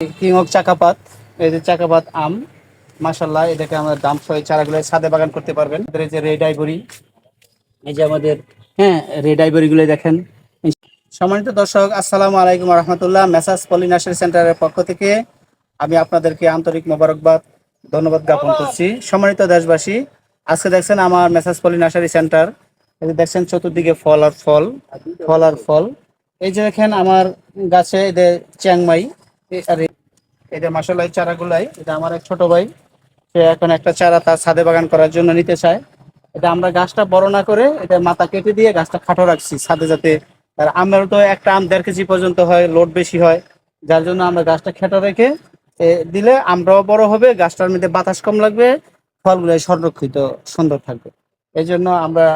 কিংক চাকাপাত, এই যে চাকাপাত আম মাসাল্লাহ এটাকে আমরা দাম সহ চারাগুলো ছাদে বাগান করতে পারবেন। আমাদের এই যে রেড এই যে আমাদের হ্যাঁ রেড আইবরি গুলো দেখেন। সম্মানিত দর্শক, আসসালামু আলাইকুম রহমতুল্লাহ, মেসাজ পলি নার্সারি সেন্টারের পক্ষ থেকে আমি আপনাদেরকে আন্তরিক মোবারকবাদ, ধন্যবাদ জ্ঞাপন করছি। সম্মানিত দেশবাসী, আজকে দেখছেন আমার মেসাজ পলি নার্সারি সেন্টার। এই যে দেখছেন চতুর্দিকে ফল আর ফল ফল আর ফল। এই যে দেখেন আমার গাছে এদের চ্যাংমাই আর এ- এই যে মাসাল্লাহ এই চারাগুলাই, এটা আমার এক ছোট ভাই, সে এখন একটা চারা তার ছাদে বাগান করার জন্য নিতে চায়। এটা আমরা গাছটা বড় না করে এটা মাথা কেটে দিয়ে গাছটা খাটো রাখছি ছাদে যাতে আর আমের তো একটা আম দেড় কেজি পর্যন্ত হয়, লোড বেশি হয়। যার জন্য আমরা গাছটা খেটো রেখে দিলে আমরাও বড় হবে, গাছটার মধ্যে বাতাস কম লাগবে ফলগুলো সংরক্ষিত, সুন্দর থাকবে। এই জন্য আমরা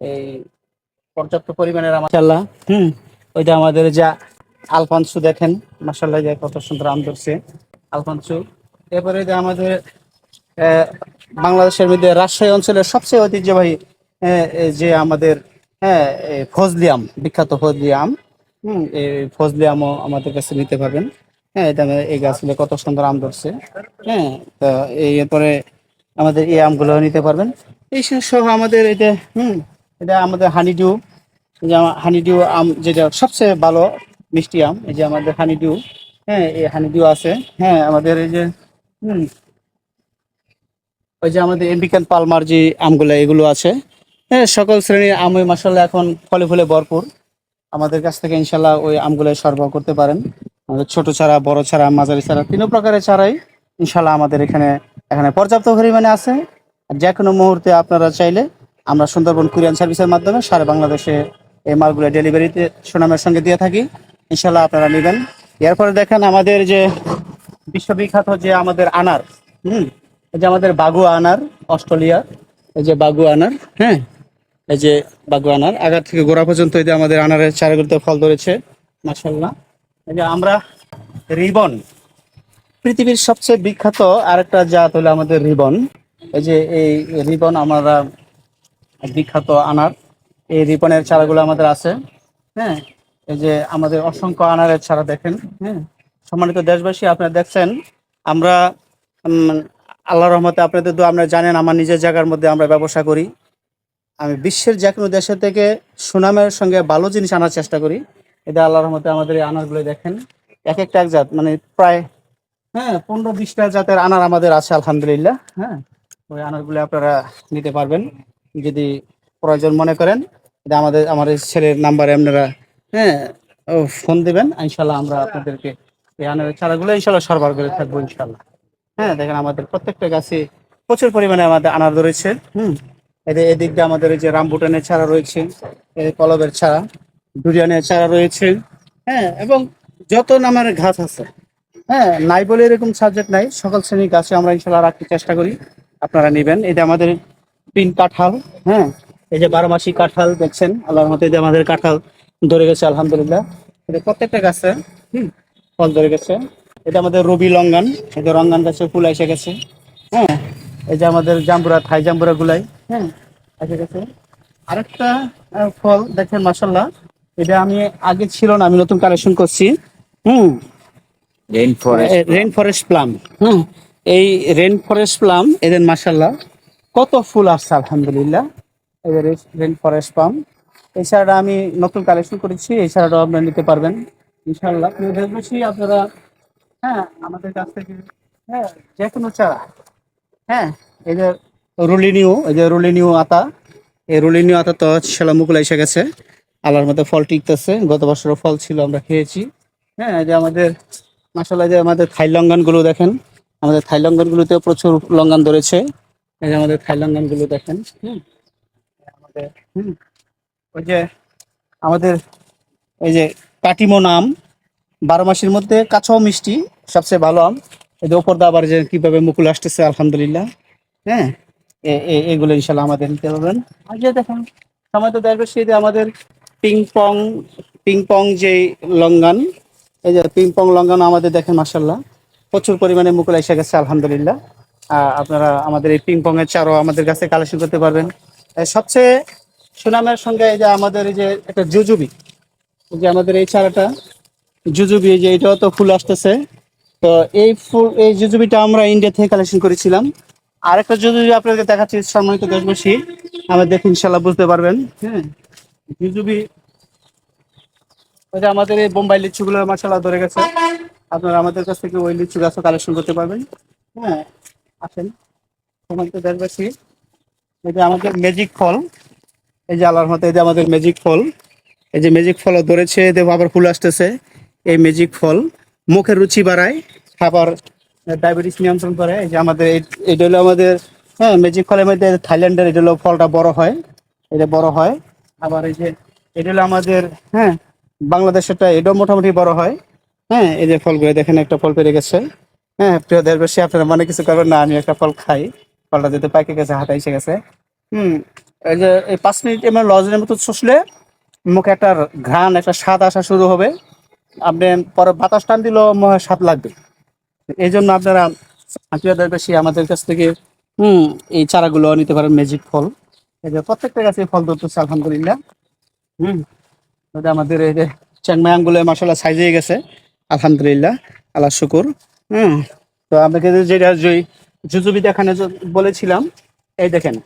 এই পর্যাপ্ত পরিমাণের আমার হুম, ওইটা আমাদের যা আলফানসু দেখেন মাসাল্লাহ যে কত সুন্দর আম ধরছে, আলফানসু। এরপরে যে আমাদের বাংলাদেশের মধ্যে রাজশাহী অঞ্চলের সবচেয়ে ঐতিহ্যবাহী যে আমাদের হ্যাঁ ফজলি আম, বিখ্যাত ফজলি আম এই ফজলি আমও আমাদের কাছে নিতে পারবেন। হ্যাঁ এটা এই গাছগুলো কত সুন্দর আম ধরছে। হ্যাঁ তো এই এরপরে আমাদের এই আমগুলো নিতে পারবেন। এই সহ আমাদের এটা হুম, এটা আমাদের হানিডিউ, যে হানিডিউ আম যেটা সবচেয়ে ভালো মিষ্টি আম, এই যে আমাদের হানিডিউ হ্যাঁ এই হানিডিউ আছে হ্যাঁ আমাদের এই যে, হুম, ওই যে আমাদের এমবিকান পালমার যে আমগুলো, এগুলো আছে। হ্যাঁ সকল শ্রেণির আমই মাসাল্লাহ এখন ফলে ফুলে ভরপুর। আমাদের কাছ থেকে ইনশাল্লাহ ওই আমগুলো সরবরাহ করতে পারেন। আমাদের ছোট চারা, বড় চারা, মাঝারি চারা তিন প্রকারের চারাই ইনশাল্লাহ আমাদের এখানে এখানে পর্যাপ্ত পরিমাণে আছে। যে কোনো মুহূর্তে আপনারা চাইলে আমরা সুন্দরবন কুরিয়ান সার্ভিসের মাধ্যমে সারা বাংলাদেশে এই মালগুলো ডেলিভারিতে সুনামের সঙ্গে দিয়ে থাকি। ইনশাল্লাহ আপনারা নেবেন। এরপরে দেখেন আমাদের যে বিশ্ববিখ্যাত যে আমাদের আনার, হুম, এই যে আমাদের বাগু আনার, অস্ট্রেলিয়া, এই যে বাগু আনার হ্যাঁ এই যে বাগু আনার, আগার থেকে গোড়া পর্যন্ত এই যে আমাদের আনারের চারাগুলোতে ফল ধরেছে মাসাল্লাহ এই যে আমরা রিবন, পৃথিবীর সবচেয়ে বিখ্যাত আরেকটা জাত হলো আমাদের রিবন। এই যে এই রিবন আমরা বিখ্যাত আনার, এই রিবনের চারাগুলো আমাদের আছে হ্যাঁ এই যে আমাদের অসংখ্য আনারের ছাড়া দেখেন হ্যাঁ? সম্মানিত দেশবাসী আপনারা দেখছেন আমরা উম, আল্লাহর রহমতে আপনাদের তো আপনারা জানেন আমার নিজের জায়গার মধ্যে আমরা ব্যবসা করি। আমি বিশ্বের যে কোনো দেশের থেকে সুনামের সঙ্গে ভালো জিনিস আনার চেষ্টা করি। এটা আল্লাহর রহমতে আমাদের এই আনারগুলো দেখেন। এক একটা এক জাত মানে প্রায় হ্যাঁ পনেরো বিশটা জাতের আনার আমাদের আছে আলহামদুলিল্লাহ হ্যাঁ? ওই আনারগুলো আপনারা নিতে পারবেন। যদি প্রয়োজন মনে করেন এটা আমাদের আমাদের ছেলের নাম্বারে আপনারা হ্যাঁ ফোন দিবেন, ইনশাল্লাহ আমরা আপনাদেরকে এই চারাগুলো ইনশাল্লাহ সরবরাহ করে থাকব, ইনশাল্লাহ। হ্যাঁ দেখেন আমাদের প্রত্যেকটা গাছে প্রচুর পরিমাণে আমাদের আনার রয়েছে হুম। এদের এদিক দিয়ে আমাদের এই যে রামবুটানের চারা রয়েছে কলবের চারা ডুরিয়ানের চারা রয়েছে হ্যাঁ এবং যত নামের গাছ আছে হ্যাঁ নাই বলে এরকম সাবজেক্ট নাই, সকল শ্রেণির গাছে আমরা ইনশাল্লাহ রাখতে চেষ্টা করি, আপনারা নেবেন। এটা আমাদের পিন কাঁঠাল হ্যাঁ এই যে বারো মাসি কাঁঠাল দেখছেন, আল্লাহর মতে যে আমাদের কাঁঠাল ধরে গেছে আলহামদুলিল্লাহ। এটা প্রত্যেকটা গাছে হুম ফল ধরে গেছে। এটা আমাদের রবি লঙ্গান যে রঙ্গান গাছে ফুল এসে গেছে হ্যাঁ। এই যে আমাদের জাম্বুরা থাই জাম্বুরা গুলাই হ্যাঁ এসে গেছে। আরেকটা ফল দেখেন মাসাল্লাহ এটা আমি আগে ছিল না আমি নতুন কালেকশন করছি হুম। Rain forest rain forest plum হুম। এই রেন ফরেস্ট প্লাম এদের মাসাল্লাহ কত ফুল আসছে আলহামদুলিল্লাহ। এদের রেন ফরেস্ট প্লাম এই ছাড়াটা আমি নতুন কালেকশন করেছি, এই ছাড়াটাও আপনারা নিতে পারবেন ইনশাল্লাহ প্রিয় দেশবাসী, আপনারা হ্যাঁ আমাদের কাছ থেকে হ্যাঁ যে কোনো চারা হ্যাঁ এই যে রুলিনিউ, এই যে রুলিনিউ আতা, এই রুলিনিউ আতা তো সেলা মুকুল এসে গেছে। আল্লাহর মধ্যে ফল টিকতেছে, গত বছরও ফল ছিল, আমরা খেয়েছি। হ্যাঁ যে আমাদের মাসাল্লাহ যে আমাদের থাই লঙ্গানগুলো দেখেন, আমাদের থাই লঙ্গানগুলোতে প্রচুর লঙ্গান ধরেছে। এই যে আমাদের থাই লঙ্গানগুলো দেখেন, হুম। আমাদের, হুম। ওই যে আমাদের এই যে কাটিমো নাম, বারো মাসের মধ্যে কাঁচাও মিষ্টি, সবচেয়ে ভালো আম। যে ওপর দা আবার যে কীভাবে মুকুল আসতেছে, আলহামদুলিল্লাহ। হ্যাঁ এগুলো ইনশাল্লাহ আমাদের নিতে পারবেন। আর যে দেখেন, সময় তো দেখবে সেই যে আমাদের পিং পং পিং পং যে লঙ্গান, এই যে পিং পং লঙ্গান আমাদের দেখেন মাসাল্লাহ প্রচুর পরিমাণে মুকুল এসে গেছে, আলহামদুলিল্লাহ। আপনারা আমাদের এই পিং পং এর চারও আমাদের কাছে কালেকশন করতে পারবেন। সবচেয়ে সুনামের সঙ্গে এই যে আমাদের এই যে একটা জুজুবি যে আমাদের এই চারাটা, জুজুবি যে এটাও তো ফুল আসতেছে। তো এই ফুল, এই জুজুবিটা আমরা ইন্ডিয়া থেকে কালেকশন করেছিলাম। আরেকটা জুজুবি আপনাদের দেখাচ্ছি, সম্মানিত দেশবাসী। আমরা দেখে ইনশাল্লাহ বুঝতে পারবেন হ্যাঁ। জুজুবি, ওই যে আমাদের এই বোম্বাই লিচুগুলো মাসাল্লাহ ধরে গেছে। আপনারা আমাদের কাছ থেকে ওই লিচু গাছও কালেকশন করতে পারবেন। হ্যাঁ আসেন। সম্মানিত দেশবাসী, এই যে আমাদের ম্যাজিক ফল। এই যে আল্লাহর মতো এই যে আমাদের ম্যাজিক ফল, এই যে ম্যাজিক ফল ধরেছে দেখো আবার ফুল আসতেছে, এই ম্যাজিক ফল, মুখের রুচি বাড়ায়, খাবার ডায়াবেটিস নিয়ন্ত্রণ করে। এই যে আমাদের এটা হলো আমাদের হ্যাঁ ম্যাজিক ফলের মধ্যে থাইল্যান্ডের এটা হলো ফলটা বড় হয়, এটা বড় হয়। আবার এই যে, এটা হলো আমাদের হ্যাঁ বাংলাদেশেরটা এটাও মোটামুটি বড় হয়। হ্যাঁ এই যে ফলগুলো, দেখেন একটা ফল পেরে গেছে। হ্যাঁ প্রিয় দেশবাসী, আপনারা মনে কিছু করবেন না, আমি একটা ফল খাই। ফলটা যেতে পাইকে গেছে, হাতে এসে গেছে। হুম এই যে এই পাঁচ মিনিট এমন লজের মতো শুষলে মুখে একটা ঘ্রাণ, একটা স্বাদ আসা শুরু হবে। আপনি পরে বাতাস টান দিলেও হয় স্বাদ লাগবে। এই জন্য আপনারা প্রিয় দেশবাসী আমাদের কাছ থেকে, হুম, এই চারাগুলো নিতে পারেন ম্যাজিক ফল। এই যে প্রত্যেকটা গাছে ফল ধরতেছে, আলহামদুলিল্লাহ। হুম আমাদের এই যে চ্যাংমাই আঙ্গুলে মশলা সাইজ গেছে। আলহামদুলিল্লাহ, আল্লাহ শুকুর। হুম, তো আপনাকে যেটা জুজুবি দেখানো বলেছিলাম, এই দেখেন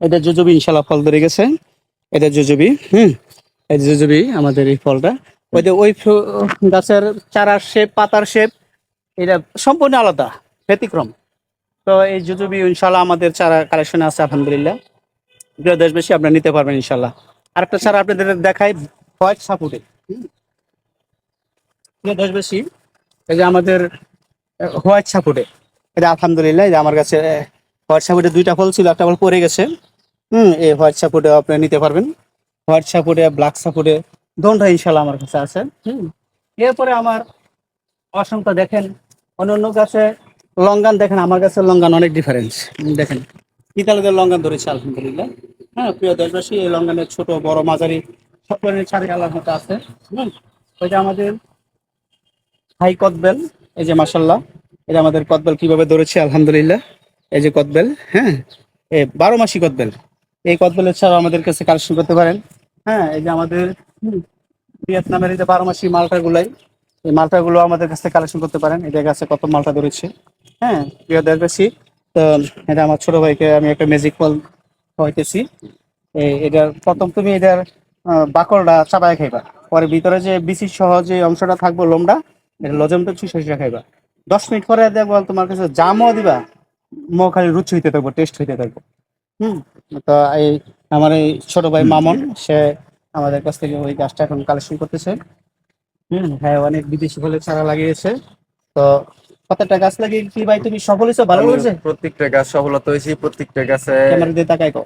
এটা জুজুবি ইনশাল্লাহ ফল ধরে গেছে। এটা জুজুবি, হুম? এই জুজুবি, আমাদের এই ফলটা। ওই যে ওই গাছের চারার শেপ পাতার শেপ এটা সম্পূর্ণ আলাদা, ব্যতিক্রম। তো এই জুজুবি ইনশাল্লাহ আমাদের চারা কালেকশনে আছে, আলহামদুলিল্লাহ। প্রিয় দেশবাসী, আপনারা নিতে পারবেন ইনশাল্লাহ আরেকটা চারা আপনাদের দেখাই, হোয়াইট সাপুটে। প্রিয় দেশবাসী, এই যে আমাদের হোয়াইট সাপুটে। এটা আলহামদুলিল্লাহ, এই যে আমার কাছে সাপুটে দুইটা ফল ছিল, একটা ফল পড়ে গেছে। হুম, এই হোয়াইট সাপুটে আপনি নিতে পারবেন। হোয়াইট সাপুটে ব্ল্যাক সাপোর্টে দোনটা ইনশাল্লাহ আমার কাছে আছে। হুম, এরপরে আমার অসংখ্য দেখেন অন্য অন্য গাছে লঙ্গান দেখেন, আমার কাছে লঙ্গান অনেক ডিফারেন্স দেখেন পিতালদের লঙ্গান ধরেছে, আলহামদুলিল্লাহ। হ্যাঁ প্রিয় দেশবাসী, এই লঙ্গানের ছোট, বড়, মাঝারি সব ধরনের ছাড়ি আল্লাহর মতো আছে। হুম ওইটা আমাদের হাই কদবেল, এই যে মাসাল্লাহ এটা আমাদের কদবেল কীভাবে ধরেছে, আলহামদুলিল্লাহ। এই যে কদবেল হ্যাঁ? এই বারো মাসি কদবেল। এই কদবেলের ছাড়াও আমাদের কাছে কালেকশন করতে পারেন। হ্যাঁ এই যে আমাদের ভিয়েতনামের এই যে বারো মাসি মালটা গুলাই, এই মালটাগুলো আমাদের কাছে কালেকশন করতে পারেন। জায়গা আছে কত মালটা ধরেছে। হ্যাঁ প্রিয় দেশবাসী, তো এটা আমার ছোট ভাইকে আমি একটা ম্যাজিক ফল এই- এটার প্রথম তুমি এটার বাকলটা চাপায় খাইবা। পরে ভিতরে যে বিসি সহ যে অংশটা থাকব লোমটা, এটা লজমটা চুষে খাইবা। দশ মিনিট পরে দেখব তোমার কাছে জামও দিবা। মো খালি রুচি হইতে থাকব টেস্ট হইতে থাকব। হুম? তো এই আমার এই ছোট ভাই মামন সে আমাদের কাছ থেকে ওই গাছটা এখন কালেকশন করতেছে। হুম হ্যাঁ অনেক বিদেশি ফলের চারা লাগিয়েছে। তো কতটা গাছ লাগিয়ে কি ভাই তুমি সফল হয়েছো? ভালো হয়েছে? প্রত্যেকটা গাছ সফলতা হয়েছি প্রত্যেকটা গাছে ক্যামেরা দিয়ে তাকাই কো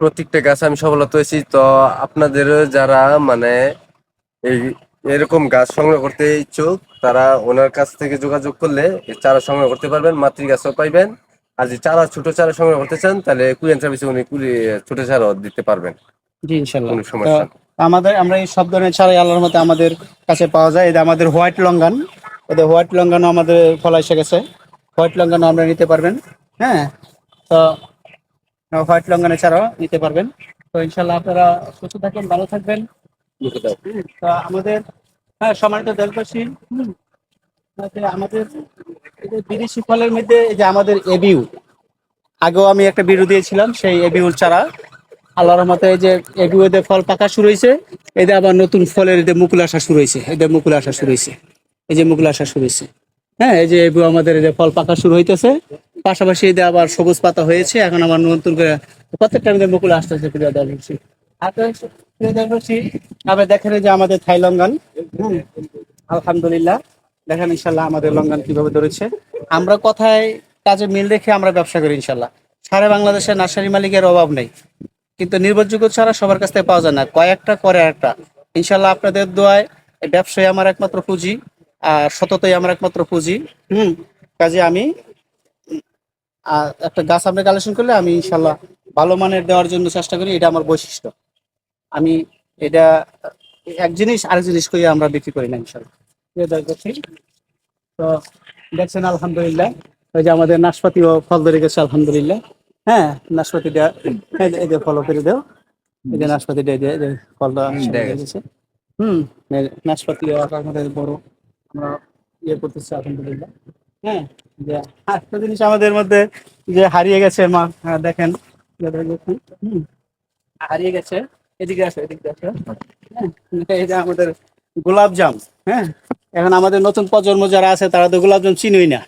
প্রত্যেকটা গাছে আমি সফলতা হয়েছি। তো আপনাদের যারা মানে এই এরকম গাছ সংগ্রহ করতে ইচ্ছুক তারা ওনার কাছ থেকে যোগাযোগ করলে চারা সংগ্রহ করতে পারবেন মাতৃ গাছও পাইবেন। আর যে চারা ছোট চারা সংগ্রহ করতে চান তাহলে কুরিয়ান সার্ভিসে উনি কুড়ি- ছোট চারাও দিতে পারবেন। জি ইনশাল্লাহ। কোনো সমস্যা নেই। আমাদের আমরা এই সব ধরনের ছাড়াই আল্লাহর মতে আমাদের কাছে পাওয়া যায়। এটা আমাদের হোয়াইট লঙ্গান। এদের হোয়াইট লঙ্গানও আমাদের ফল এসে গেছে। হোয়াইট লঙ্গানও আমরা নিতে পারবেন হ্যাঁ? তো হোয়াইট লঙ্গানের ছাড়াও নিতে পারবেন। তো ইনশাল্লাহ আপনারা সুস্থ থাকবেন ভালো থাকবেন। তো আমাদের হ্যাঁ সম্মানিত দেশবাসী আমাদের বিদেশি ফলের মধ্যে যে আমাদের এবিউ, আগেও আমি একটা ভিডিও দিয়েছিলাম, সেই এবিউর চারা আল্লাহর রহমতে এই যে এগুলোতে ফল পাকা শুরু হয়েছে এদের আবার নতুন ফলের এদের মুকুল আসা শুরু হয়েছে এদের মুকুল আসা শুরু হয়েছে, এই যে মুকুল আসা শুরু হয়েছে। হ্যাঁ এই যে এবু আমাদের এদের ফল পাকা শুরু হইতেছে, পাশাপাশি এদের আবার সবুজ পাতা হয়েছে, এখন আবার নতুন করে প্রত্যেকটা মুকুল আসতেছে, প্রিয় দর্শী আর তো প্রিয় দেখেন যে আমাদের থাই লঙ্গান। হুম, আলহামদুলিল্লাহ দেখেন ইনশাল্লাহ আমাদের লঙ্গান কীভাবে ধরেছে। আমরা কথায় কাজে মিল রেখে আমরা ব্যবসা করি ইনশাল্লাহ। সারা বাংলাদেশে নার্সারি মালিকের অভাব নেই। কিন্তু নির্ভরযোগ্য ছাড়া সবার কাছ থেকে পাওয়া যায় না। কয়েকটা করে একটা। ইনশাল্লাহ আপনাদের দোয়ায় ব্যবসায় আমার একমাত্র পুঁজি আর সততাই আমার একমাত্র পুঁজি। হুম কাজে আমি একটা গাছ আপনি কালেকশন করলে আমি ইনশাল্লাহ ভালো মানের দেওয়ার জন্য চেষ্টা করি এটা আমার বৈশিষ্ট্য। আমি এটা এক জিনিস আরেক জিনিস করে আমরা বিক্রি করি না ইনশাল্লাহ তো দেখছেন আলহামদুলিল্লাহ ওই যে আমাদের নাশপাতি ও ফল ধরে গেছে আলহামদুলিল্লাহ। হ্যাঁ নাশপাতিটা এই যে- ফলো করে দাও। এই যে নাশপাতি দিয়ে দিয়ে এই যে ফলটা দিয়েছে। হুম নাশপাতি আমাদের বড় আমরা ইয়ে করতেছে আলহামদুলিল্লাহ। হ্যাঁ যে একটা জিনিস আমাদের মধ্যে যে হারিয়ে গেছে মা হ্যাঁ, দেখেন। হুম, হারিয়ে গেছে। এদিকে আসো এদিকে আসো। হ্যাঁ, এই আমাদের গোলাপ জাম হ্যাঁ? এখন আমাদের নতুন প্রজন্ম যারা আছে তারা তো গোলাপ জাম চিনই না।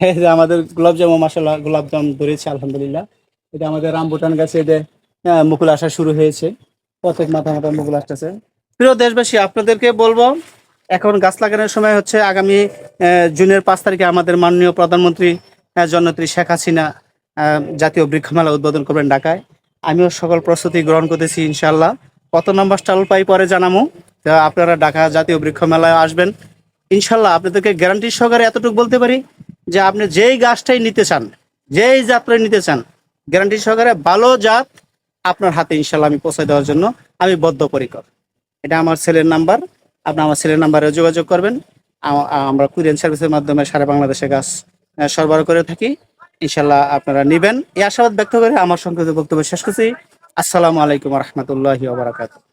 এই যে আমাদের গোলাপ জাম মাসাল্লাহ গোলাপ জাম ধরেছে আলহামদুলিল্লাহ। এটা আমাদের রামবুটান গাছে এদের আহ, মুকুল আসা শুরু হয়েছে। প্রত্যেক মাথা মাথা মুকুল আসতেছে। প্রিয় দেশবাসী আপনাদেরকে বলব এখন গাছ লাগানোর সময় হচ্ছে আগামী জুনের পাঁচ তারিখে আমাদের মাননীয় প্রধানমন্ত্রী জননেত্রী শেখ হাসিনা জাতীয় বৃক্ষমেলা উদ্বোধন করবেন ঢাকায়। আমিও সকল প্রস্তুতি গ্রহণ করতেছি ইনশাল্লাহ কত নম্বর স্টল পাই পরে জানামো। আপনারা ঢাকা জাতীয় বৃক্ষ মেলায় আসবেন। ইনশাল্লাহ আপনাদেরকে গ্যারান্টি সহকারে এতটুকু বলতে পারি যে আপনি যেই গাছটাই নিতে চান, যেই জাতটাই নিতে চান গ্যারান্টি সহকারে ভালো জাত আপনার হাতে ইনশাল্লাহ আমি পৌঁছে দেওয়ার জন্য আমি বদ্ধপরিকর। এটা আমার ছেলের নাম্বার। আপনি আমার ছেলের নাম্বারে যোগাযোগ করবেন। আমরা কুরিয়ান সার্ভিসের মাধ্যমে সারা বাংলাদেশে গাছ সরবরাহ করে থাকি। ইনশাল্লাহ আপনারা নেবেন। এই আশাবাদ ব্যক্ত করে আমার সংক্ষিপ্ত বক্তব্য শেষ করছি। আসসালামু আলাইকুম রহমতুল্লাহ ওবরাকাতুহ